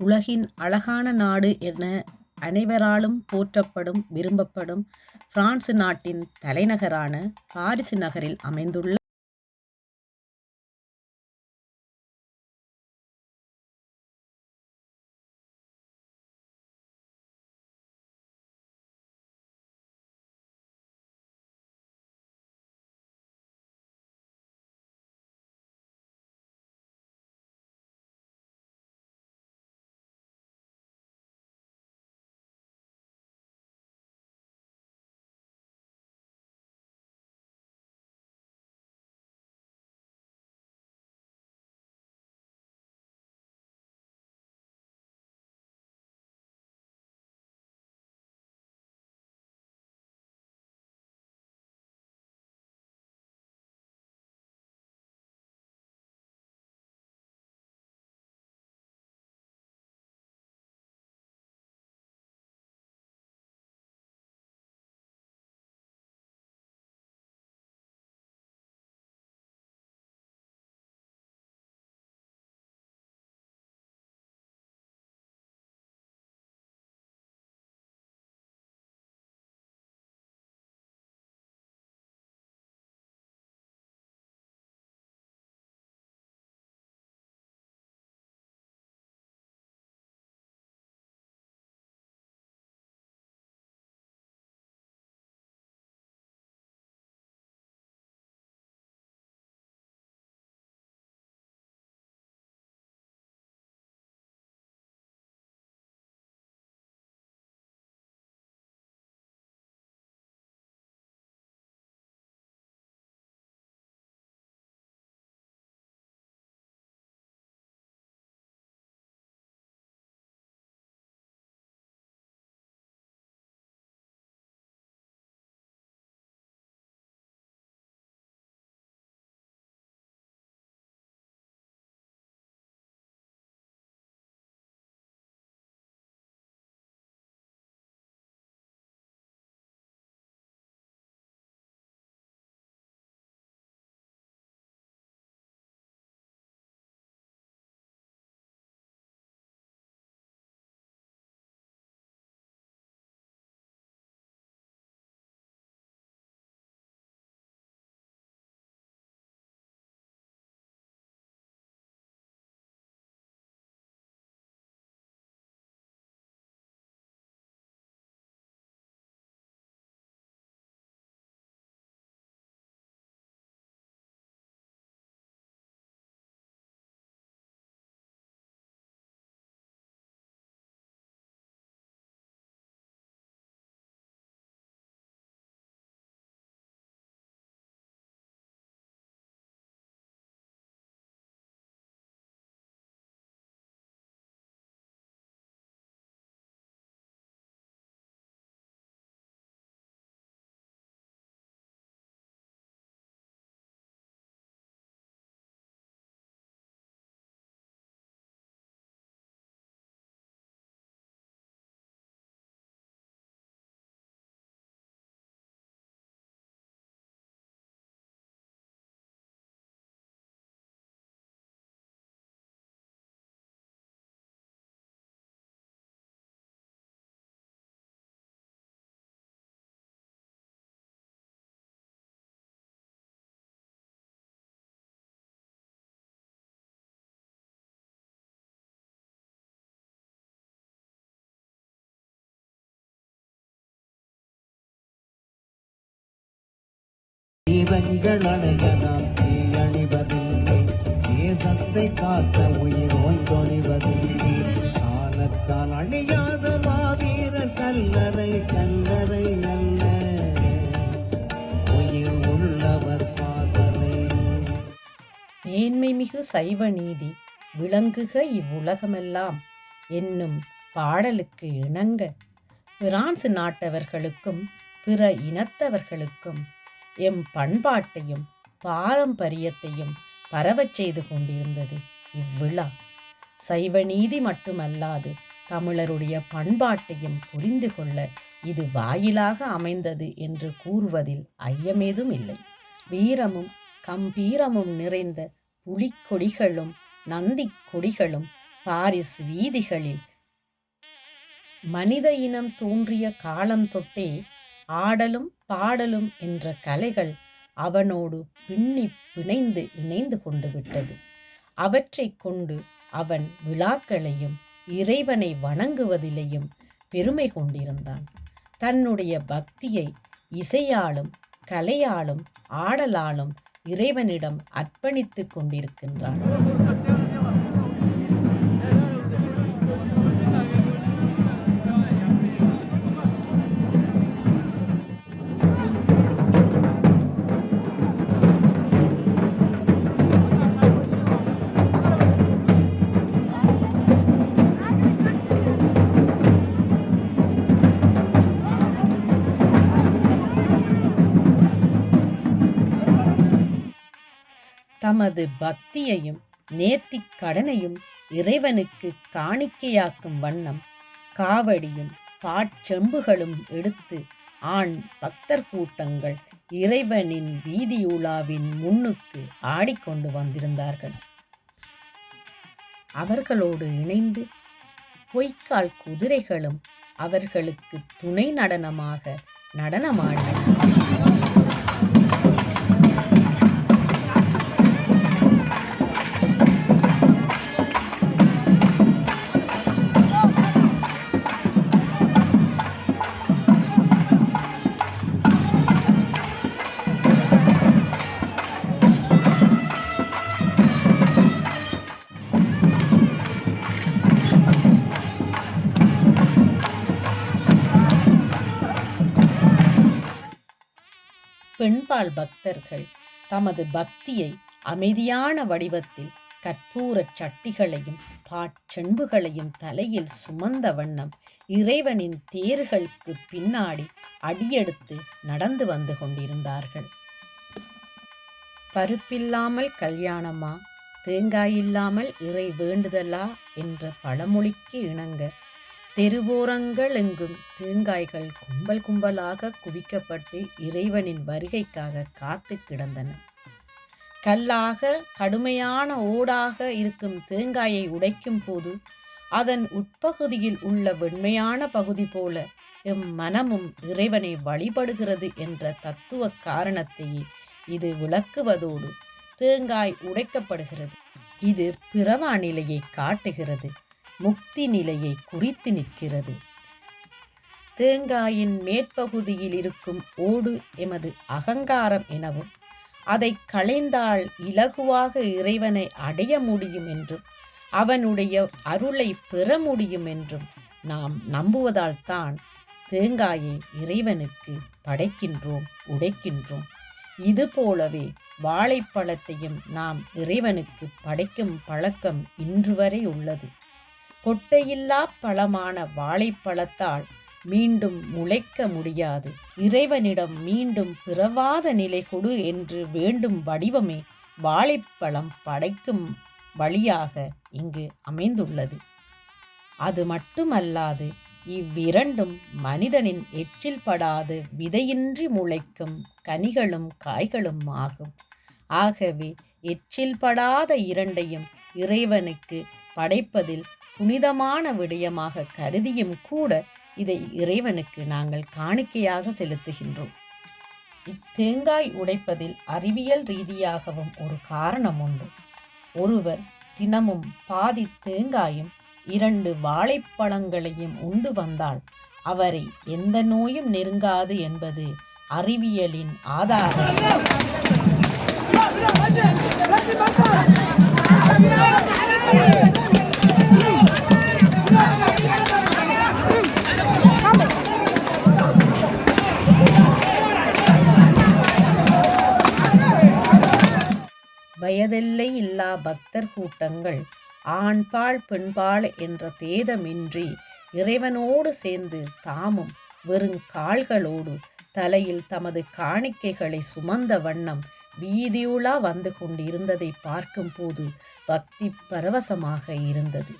உலகின் அழகான நாடு என அனைவராலும் போற்றப்படும் விரும்பப்படும் பிரான்சு நாட்டின் தலைநகரான பாரிசு நகரில் அமைந்துள்ள தீரங்கள் அணையலாம் தீயணிவதில்லை. தேசத்தை காத்த உயிர் ஓய்ந்தொழிவதில்லை. காலத்தால் அழியாத மாவீரர் கல்லறை கல்லறை அல்ல. உயிர் உள்ளவர் பாதலை மேன்மை மிகு சைவ நீதி விளங்குக இவ்வுலகமெல்லாம். என்னும் பாடலுக்கு இணங்க பிரான்சு நாட்டவர்களுக்கும் பிற இனத்தவர்களுக்கும் எம் பண்பாட்டையும் பாரம்பரியத்தையும் பரவச் செய்து கொண்டிருந்தது இவ்விழா. சைவ நீதி மட்டுமல்லாது தமிழருடைய பண்பாட்டையும் புரிந்து கொள்ள இது வாயிலாக அமைந்தது என்று கூறுவதில் ஐயமேதும் இல்லை. வீரமும் கம்பீரமும் நிறைந்த புலிக்கொடிகளும் நந்திக் கொடிகளும் பாரிஸ் வீதிகளில் மனித இனம் தோன்றிய காலம் தொட்டே ஆடலும் பாடலும் என்ற கலைகள் அவனோடு பின்னி பிணைந்து இணைந்து கொண்டு விட்டது. அவற்றைக் கொண்டு அவன் விழாக்களையும் இறைவனை வணங்குவதிலேயும் பெருமை கொண்டிருந்தான். தன்னுடைய பக்தியை இசையாலும் கலையாலும் ஆடலாலும் இறைவனிடம் அர்ப்பணித்துக் கொண்டிருக்கின்றான். தமது பக்தியையும் நேர்த்திக் கடனையும் இறைவனுக்கு காணிக்கையாக்கும் வண்ணம் காவடியும் பாட்செம்புகளும் எடுத்து ஆண் பக்தர் கூட்டங்கள் இறைவனின் வீதியுலாவின் முன்னுக்கு ஆடிக்கொண்டு வந்திருந்தார்கள். அவர்களோடு இணைந்து பொய்க்கால் குதிரைகளும் அவர்களுக்கு துணை நடனமாக நடனமாடின. பெண்பால் பக்தர்கள் தமது பக்தியை அமைதியான வடிவத்தில் கற்பூரச் சட்டிகளையும் பாட்செண்புகளையும் தலையில் சுமந்த வண்ணம் இறைவனின் தேர்களுக்கு பின்னாடி அடியெடுத்து நடந்து வந்து கொண்டிருந்தார்கள். பருப்பில்லாமல் கல்யாணமா? தேங்காய் இல்லாமல் இறை வேண்டுதலா? என்ற பழமொழிக்கு இணங்க தெருவோரங்கள் எங்கும் தேங்காய்கள் கும்பல் கும்பலாக குவிக்கப்பட்டு இறைவனின் வருகைக்காக காத்து கிடந்தன. கல்லாக கடுமையான ஓடாக இருக்கும் தேங்காயை உடைக்கும் போது அதன் உட்பகுதியில் உள்ள வெண்மையான பகுதி போல எம் மனமும் இறைவனை வழிபடுகிறது என்ற தத்துவ காரணத்தையே இது விளக்குவதோடு தேங்காய் உடைக்கப்படுகிறது. இது பிறவா நிலையை காட்டுகிறது. முக்தி நிலையை குறித்து நிற்கிறது. தேங்காயின் மேற்பகுதியில் இருக்கும் ஓடு எமது அகங்காரம் எனவும் அதை களைந்தால் இலகுவாக இறைவனை அடைய முடியும் என்றும் அவனுடைய அருளை பெற முடியும் என்றும் நாம் நம்புவதால் தான் தேங்காயை இறைவனுக்கு படைக்கின்றோம் உடைக்கின்றோம். இது போலவே வாழைப்பழத்தையும் நாம் இறைவனுக்கு படைக்கும் பழக்கம் இன்று வரை உள்ளது. கொட்டையில்லா பழமான வாழைப்பழத்தால் மீண்டும் முளைக்க முடியாது. இறைவனிடம் மீண்டும் பிறவாத நிலை கொடு என்று வேண்டும் வடிவமே வாழைப்பழம் படைக்கும் வழியாக இங்கு அமைந்துள்ளது. அது மட்டுமல்லாது இவ்விரண்டும் மனிதனின் எச்சில் படாது விதையின்றி முளைக்கும் கனிகளும் காய்களும் ஆகும். ஆகவே எச்சில் படாத இரண்டையும் இறைவனுக்கு படைப்பதில் புனிதமான விடயமாக கருதியும் கூட இதை இறைவனுக்கு நாங்கள் காணிக்கையாக செலுத்துகின்றோம். இத்தேங்காய் உடைப்பதில் அறிவியல் ரீதியாகவும் ஒரு காரணம் உண்டு. ஒருவர் தினமும் பாதி தேங்காயும் இரண்டு வாழைப்பழங்களையும் உண்டு வந்தால் அவரை எந்த நோயும் நெருங்காது என்பது அறிவியலின் ஆதாரம். வயதெல்லை இல்லா பக்தர் கூட்டங்கள் ஆண்பால் பெண்பால் என்ற பேதமின்றி இறைவனோடு சேர்ந்து தாமும் வெறும் கால்களோடு தலையில் தமது காணிக்கைகளை சுமந்த வண்ணம் வீதியுலா வந்து கொண்டிருந்ததை பார்க்கும்போது பக்தி பரவசமாக இருந்தது.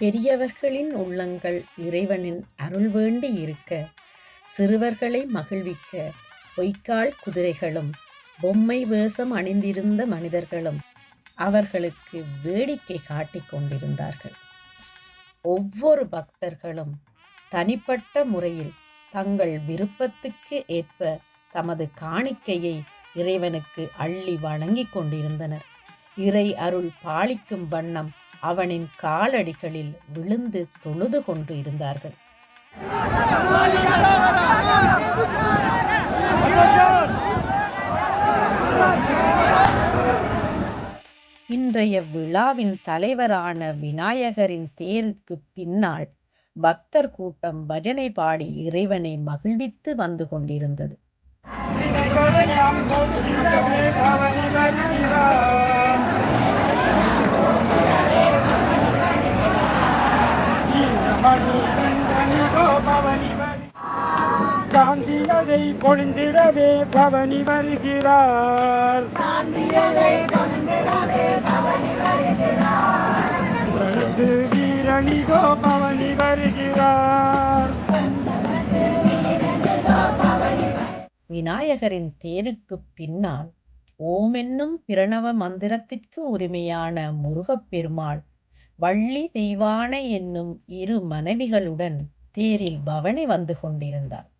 பெரியவர்களின் உள்ளங்கள் இறைவனின் அருள் வேண்டி இருக்க சிறுவர்களை மகிழ்விக்க பொய்க்கால் குதிரைகளும் பொம்மை வேஷம் அணிந்திருந்த மனிதர்களும் அவர்களுக்கு வேடிக்கை காட்டிக் கொண்டிருந்தார்கள். ஒவ்வொரு பக்தர்களும் தனிப்பட்ட முறையில் தங்கள் விருப்பத்துக்கு ஏற்ப தமது காணிக்கையை இறைவனுக்கு அள்ளி வழங்கிக் கொண்டிருந்தனர். இறை அருள் பாலிக்கும் வண்ணம் அவனின் காலடிகளில் விழுந்து தொழுது கொண்டு இருந்தார்கள். இன்றைய விழாவின் தலைவரான விநாயகரின் தேருக்கு பின்னால் பக்தர் கூட்டம் பஜனை பாடி இறைவனை மகிழ்வித்து வந்து கொண்டிருந்தது. காந்தியதை பொழிந்திடவே பவனி வருகிறார். பிரது வீரணிகோ பவனி வருகிறார். விநாயகரின் தேருக்கு பின்னால் ஓம் என்னும் பிரணவ மந்திரத்திற்கு உரிமையான முருகப்பெருமாள் வள்ளி தெய்வானை என்னும் இரு மனைவிகளுடன் தேரில் பவனி வந்து கொண்டிருந்தார்.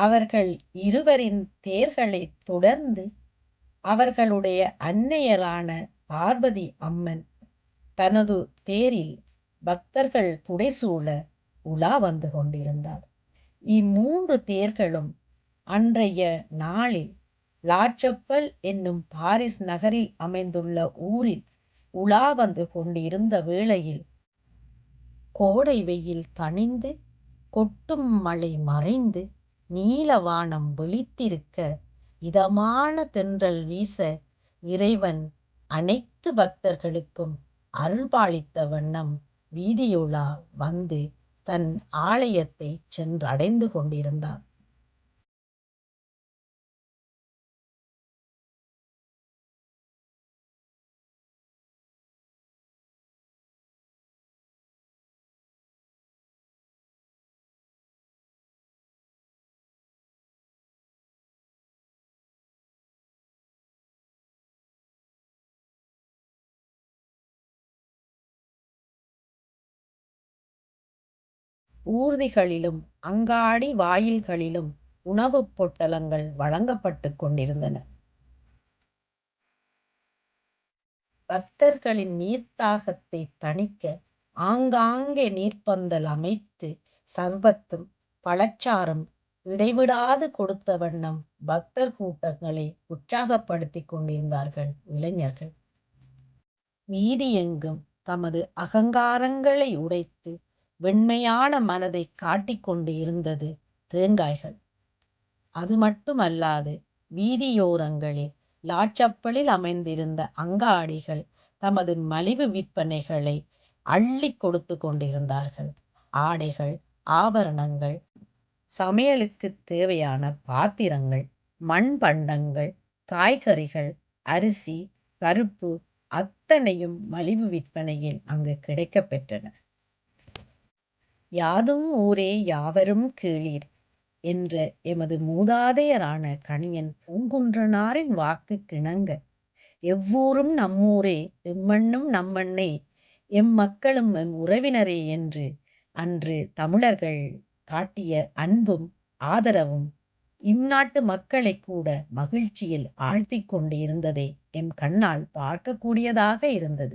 அவர்கள் இருவரின் தேர்களை தொடர்ந்து அவர்களுடைய அன்னையரான பார்வதி அம்மன் தனது தேரில் பக்தர்கள் புடைசூழ உலா வந்து கொண்டிருந்தார். இம்மூன்று தேர்களும் அன்றைய நாளில் லாச்சப்பல் என்னும் பாரிஸ் நகரில் அமைந்துள்ள ஊரில் உலா வந்து கொண்டிருந்த வேளையில் கோடை வெயில் தணிந்து கொட்டும் மழை மறைந்து நீலவானம் வெளித்திருக்க இதமான தென்றல் வீச இறைவன் அனைத்து பக்தர்களுக்கும் அருள்பாலித்த வண்ணம் வீதியுலா வந்து தன் ஆலயத்தை சென்றடைந்து கொண்டிருந்தான். ஊர்திகளிலும் அங்காடி வாயில்களிலும் உணவுப் பொட்டலங்கள் வழங்கப்பட்டு கொண்டிருந்தன. பக்தர்களின் நீர்த்தாகத்தை தணிக்க ஆங்காங்கே நீர்ப்பந்தல் அமைத்து சர்பத்தும் பழச்சாறும் இடைவிடாது கொடுத்த வண்ணம் பக்தர் கூட்டங்களை உற்சாகப்படுத்திக் கொண்டிருந்தார்கள் இளைஞர்கள். வீதியெங்கும் தமது அகங்காரங்களை உடைத்து வெண்மையான மனதை காட்டிக்கொண்டு இருந்தது தேங்காய்கள். அது மட்டுமல்லாது வீதியோரங்களில் லாச்சப்பலில் அமைந்திருந்த அங்காடிகள் தமது மலிவு விற்பனைகளை அள்ளி கொடுத்து கொண்டிருந்தார்கள். ஆடைகள் ஆபரணங்கள் சமையலுக்கு தேவையான பாத்திரங்கள் மண்பண்டங்கள் காய்கறிகள் அரிசி பருப்பு அத்தனையும் மலிவு விற்பனையில் அங்கு கிடைக்கப்பெற்றன யாதும் ஊரே யாவரும் கீழீர் என்ற எமது மூதாதையரான கணியன் பூங்குன்றனாரின் வாக்கு கிணங்க. எவ்வூரும் நம்மூரே எம்மண்ணும் நம்மண்ணே எம் மக்களும் எம் உறவினரே என்று அன்று தமிழர்கள் காட்டிய அன்பும் ஆதரவும் இந்நாட்டு மக்களை கூட மகிழ்ச்சியில் ஆழ்த்தி கொண்டு இருந்ததை எம் கண்ணால் பார்க்கக்கூடியதாக இருந்தது.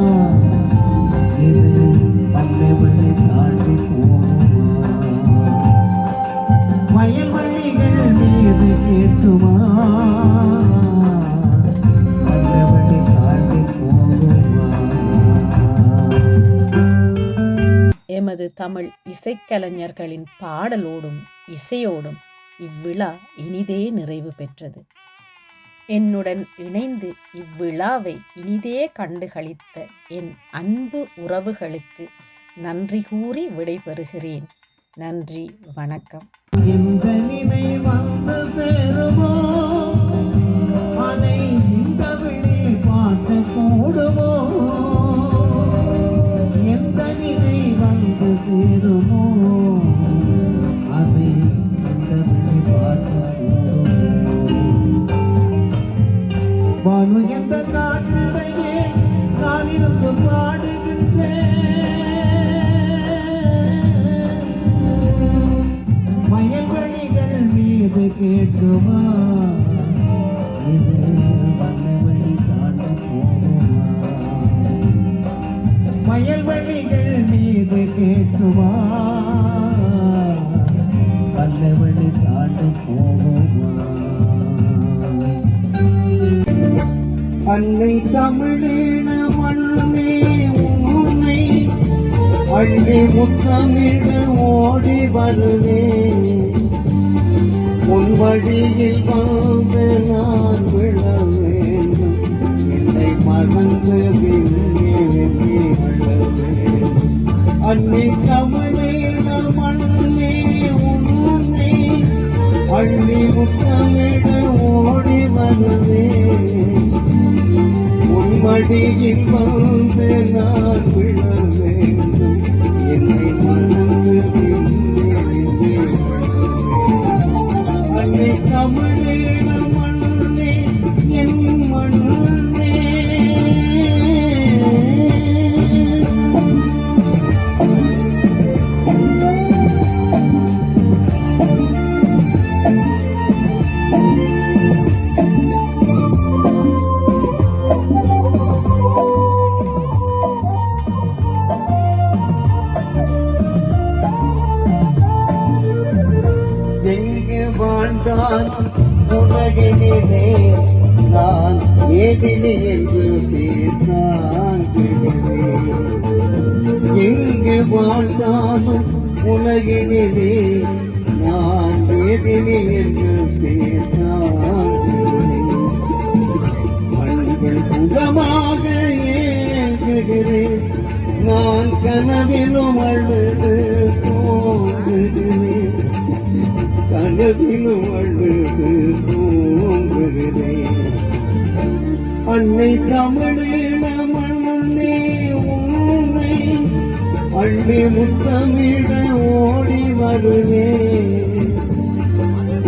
இசைக்கலைஞர்களின் பாடலோடும் இசையோடும் இவ்விழா இனிதே நிறைவு பெற்றது. என்னுடன் இணைந்து இவ்விழாவை இனிதே கண்டுகளித்த என் அன்பு உறவுகளுக்கு நன்றி கூறி விடைபெறுகிறேன். நன்றி வணக்கம். இது கேட்குமா இது வயல்வெளி தாண்டி போகுமா வயல்வெளிகள் மீது கேட்குமா வல்லவழி தாண்டி போகுமா அன்னை தமிழின மண்ணே உண்மை அள்ளி முத்தமிழ் ஓடி வருவேன். உன் வழியில் வந்து நான் விழ வேண்டும். என்னை மறந்து விண்ணே விண்ணே விழ வேண்டும். அன்னை தமிழீழ மண்ணே உன்னை அள்ளி முத்தமிட ஓடி வருவேன் உன் மடியில் வந்து நான் விழ கனவிலும் அழுது அன்னை தமிழீழ மண்ணே உன்னை அள்ளி முத்தமிழ ஓடி வருவே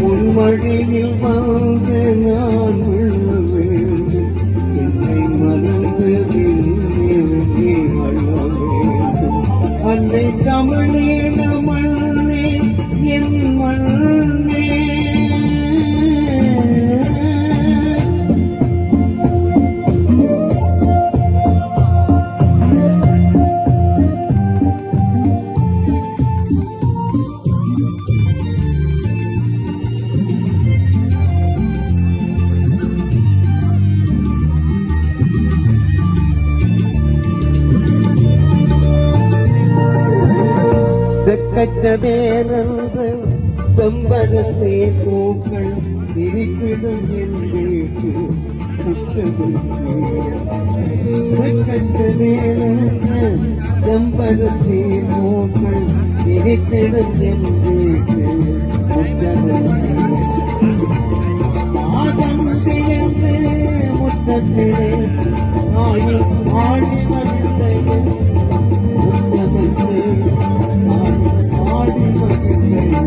உன் மடியில் வாழ்ந்த நான். செக்கச்ச வேறென்று செம்பரசே பூக்கள் இருக்கிறது என்று செக்கச்ச வேறென்று செம்பரசே பூக்கள் இருக்கிறது என்று ஆதம் என்று முத்தத்திலே ஆயும் ஆடி வந்தேன் அன்னை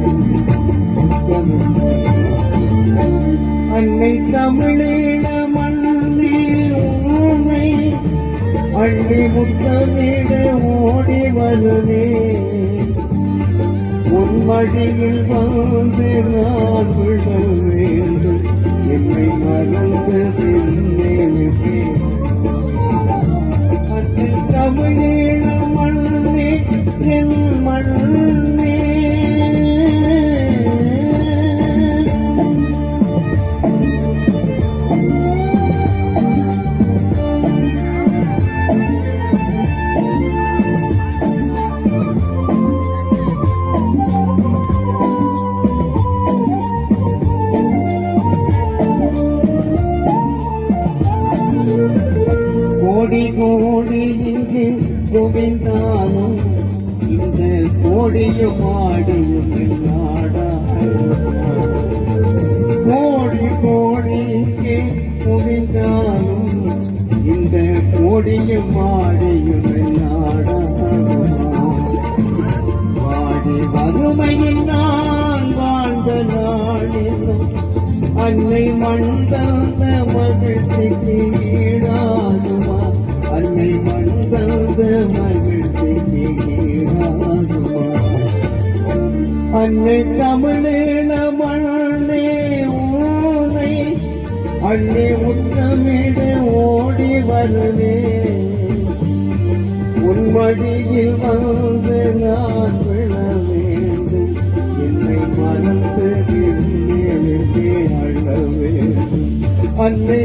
அன்னை தமிழீழ மண்ணே ஊனை அன்னை முத்தமிடு ஓடி வருவே உன்மடியில் வந்து நான் விழ வேண்டும். என்னை மறந்து நின்றே அழ அன்னை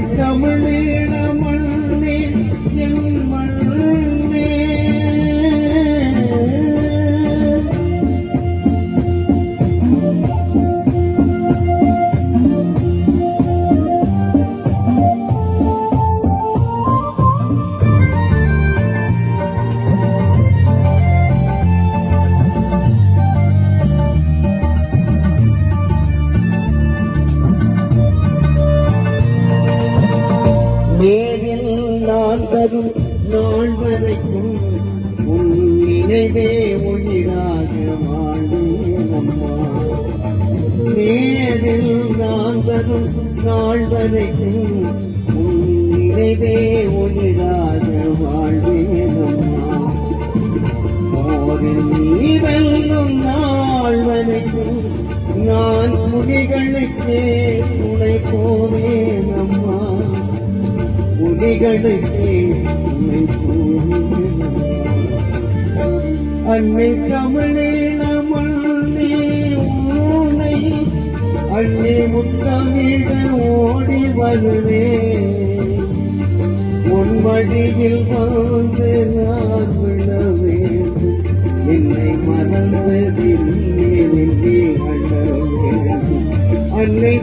புலிகளுக்கே உன்னை போவேனம்மா அன்னை தமிழீழ மண்ணே ஊனை அன்னை முத்தமிழ ஓடி வருவே. உன் வழியில் வாழ்ந்து நான் விழ என்னை மறந்ததில் நீ அன்னை